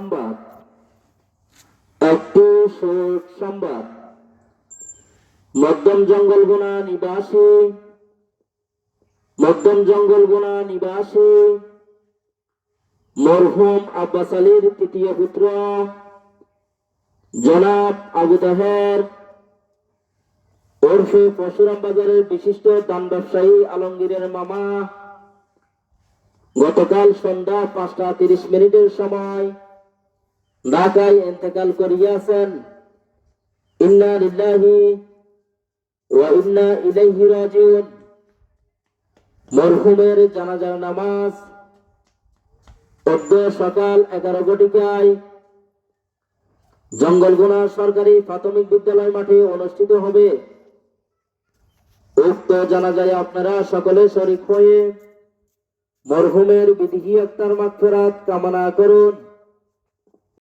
সংবাদ একটি শোক সংবাদ মধ্যম নিবাসী। মধ্যম জঙ্গলগুনা নিবাসী। মরহুম আব্বাস আলীর তৃতীয় পুত্র। জনাব আবু তাহের। ওরফে পরশুরাম বাজারের বিশিষ্ট দান ব্যবসায়ী আলমগীরের মামা। গতকাল সন্ধ্যা পাঁচটা তিরিশ মিনিটের সময় ঢাকায় ইন্তেকাল করিয়াছেন। ইন্না লিল্লাহি ওয়া ইন্না ইলাইহি রাজিউন। মরহুমের জানাজার নামাজ অদ্য সকাল এগারো ঘটিকায় জঙ্গলগুনা সরকারি প্রাথমিক বিদ্যালয় মাঠে অনুষ্ঠিত হবে। উক্ত জানাজায় আপনারা সকলে শরিক হয়ে মরহুমের বিধিহি আক্তার মাগফিরাত কামনা করুন।